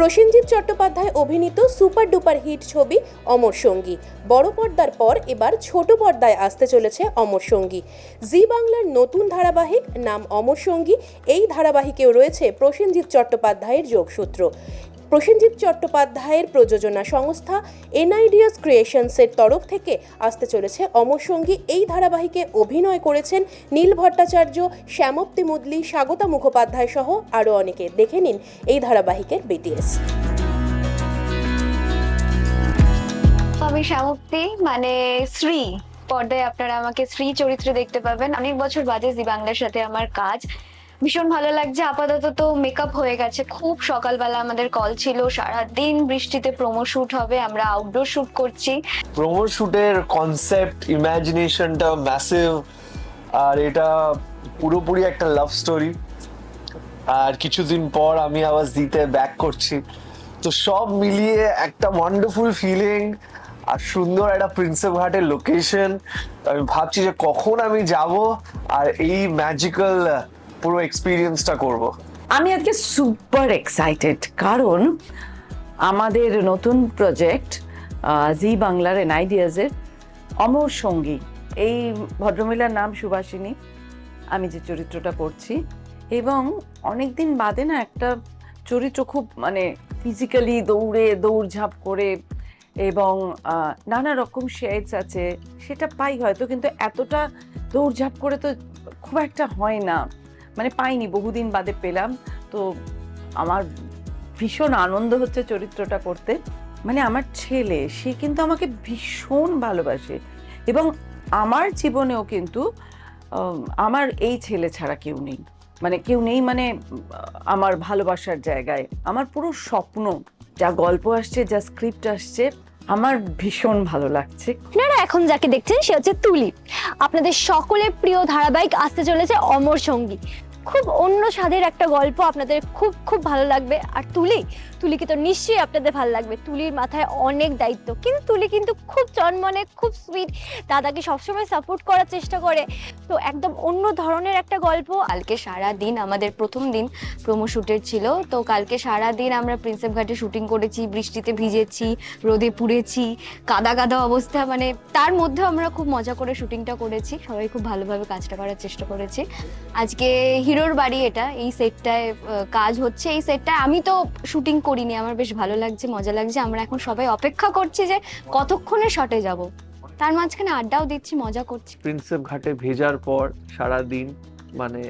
প্রসেনজিৎ চট্টোপাধ্যায় অভিনীত super duper hit ছবি অমর সঙ্গী। বড় পর্দার পর এবার ছোট পর্দায় আসতে চলেছে অমর সঙ্গী। জি বাংলার নতুন ধারাবাহিক নাম অমর সঙ্গী, এই ধারাবাহিকেও রয়েছে প্রসেনজিৎ চট্টোপাধ্যায়ের যোগসূত্র। প্রসেনজিৎ চট্টোপাধ্যায়ের প্রযোজনা সংস্থা এনআইডিয়াস ক্রিয়েশনসের তরফ থেকে আসতে চলেছে অমর সঙ্গী। এই ধারাবাহিকে অভিনয় করেছেন নীল ভট্টাচার্য শ্যামপ্তি মুদলি, স্বাগতা মুখোপাধ্যায় সহ আরও অনেকে। দেখে নিন এই ধারাবাহিকের বিটিএস আমি শ্যামপ্তি মানে শ্রী পর্দায় আপনারা আমাকে শ্রী চরিত্রে দেখতে পাবেন। অনেক বছর বাদে জি বাংলার সাথে আমার কাজ। ভীষণ ভালো লাগছে। আপাতত তো মেকআপ হয়ে গেছে। খুব সকালবেলা আমাদের কল ছিল। সারা দিন বৃষ্টিতে প্রোমো শুট হবে, আমরা আউটডোর শুট করছি। প্রোমো শুটের কনসেপ্ট ইমাজিনেশনটা ম্যাসিভ আর এটা পুরোপুরি একটা লাভ স্টোরি আর কিছুদিন পর আমি আবার দিতে ব্যাক করছি। তো সব মিলিয়ে একটা ওয়ান্ডারফুল ফিলিং আর সুন্দর একটা প্রিন্সেপ ঘাটের লোকেশন আমি ভাবছি যে কখন আমি যাব, আর এই ম্যাজিক্যাল পুরো এক্সপিরিয়েন্সটা করব। আমি আজকে সুপার এক্সাইটেড কারণ আমাদের নতুন প্রজেক্ট জি বাংলার এন আইডিয়াজের অমর সঙ্গী, এই ভদ্রমহিলার নাম সুভাষিনী, আমি যে চরিত্রটা করছি। এবং অনেক দিন বাদে না একটা চরিত্র খুব মানে ফিজিক্যালি দৌড়ে, দৌড়ঝাঁপ করে, এবং নানা রকম শেডস আছে, সেটা পাই হয়তো, কিন্তু এতটা দৌড়ঝাঁপ করে তো খুব একটা হয় না। মানে পাইনি, বহুদিন বাদে পেলাম। তো আমার ভীষণ আনন্দ হচ্ছে চরিত্রটা করতে। মানে আমার ছেলে, সে কিন্তু আমাকে ভীষণ ভালোবাসে। এবং আমার জীবনেও কিন্তু আমার এই ছেলে ছাড়া কেউ নেই। মানে কেউ নেই মানে আমার ভালোবাসার জায়গায়। আমার পুরো স্বপ্ন, যা গল্প আসছে, যা স্ক্রিপ্ট আসছে, আমার ভীষণ ভালো লাগছে। আপনারা এখন যাকে দেখছেন, সে হচ্ছে তুলি। আপনাদের সকলের প্রিয় ধারাবাহিক আসতে চলেছে অমর সঙ্গী। খুব অন্য স্বাদের একটা গল্প আপনাদের খুব খুব ভালো লাগবে। আর তুলি, তুলিকে তো নিশ্চয়ই আপনাদের ভালো লাগবে। তুলির মাথায় অনেক দায়িত্ব। কিন্তু তুলি কিন্তু খুব চনমনে, খুব সুইট দাদাকে সবসময় সাপোর্ট করার চেষ্টা করে। তো একদম অন্য ধরনের একটা গল্প। কালকে সারা দিন আমাদের প্রথম দিন প্রোমো শ্যুটের ছিল। তো কালকে সারা দিন আমরা প্রিন্সেপ ঘাটে শুটিং করেছি, বৃষ্টিতে ভিজেছি, রোদে পুড়েছি, কাদা কাদা অবস্থা। মানে তার মধ্যেও আমরা খুব মজা করে শুটিংটা করেছি। সবাই খুব ভালোভাবে কাজটা করার চেষ্টা করেছি। আজকে হিরোর বাড়ি এটা এই সেটটায় কাজ হচ্ছে। এই সেটটায় আমি তো শুটিং করিনি আমার বেশ ভালো লাগছে মজা লাগছে। আমরা এখন সবাই অপেক্ষা করছি যে কতক্ষণে শটে যাব। তার মাঝখানে আড্ডাও দিচ্ছি মজা করছি। প্রিন্সেপ ঘাটে ভেজার পর সারা দিন মানে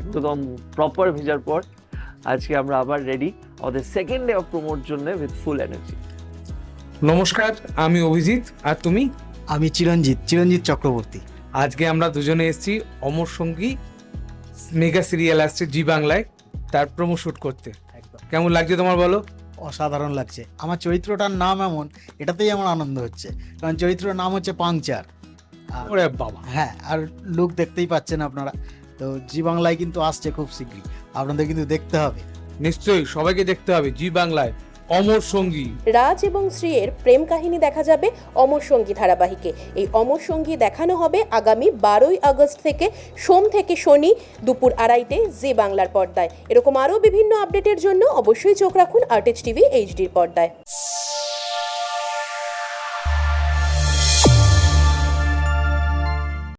একদম প্রপার ভেজার পর আজকে আমরা আবার রেডি আমাদের সেকেন্ড ডে অফ প্রোমোর জন্য উইথ ফুল এনার্জি নমস্কার আমি অভিজিৎ আর তুমি? আমি চিরঞ্জিত চিরঞ্জিত চক্রবর্তী। আজকে আমরা দুজনে এসেছি অমর সঙ্গী মেগা সিরিয়াল আসছে জি বাংলায় তার প্রোমো শুট করতে। কেমন লাগছে তোমার বলো? অসাধারণ লাগছে। আমার চরিত্রটার নাম এমন এটাতেই আমার আনন্দ হচ্ছে। কারণ চরিত্রের নাম হচ্ছে পাংচার। ওরে বাবা। হ্যাঁ আর লুক দেখতেই পাচ্ছেন আপনারা। তো জি বাংলায় কিন্তু আসছে খুব শীঘ্রই। আপনাদের কিন্তু দেখতে হবে। নিশ্চয়ই সবাইকে দেখতে হবে জি বাংলায়। অমর সঙ্গী। রাজ এবং শ্রীয়ের প্রেম কাহিনী দেখা যাবে অমর সঙ্গী ধারাবাহিকে। এই অমর সঙ্গী দেখানো হবে আগামী বারোই আগস্ট থেকে সোম থেকে শনি দুপুর আড়াইতে জি বাংলার পর্দায়। এরকম আরও বিভিন্ন আপডেটের জন্য অবশ্যই চোখ রাখুন আর্টেজ টিভি এইচডির পর্দায়।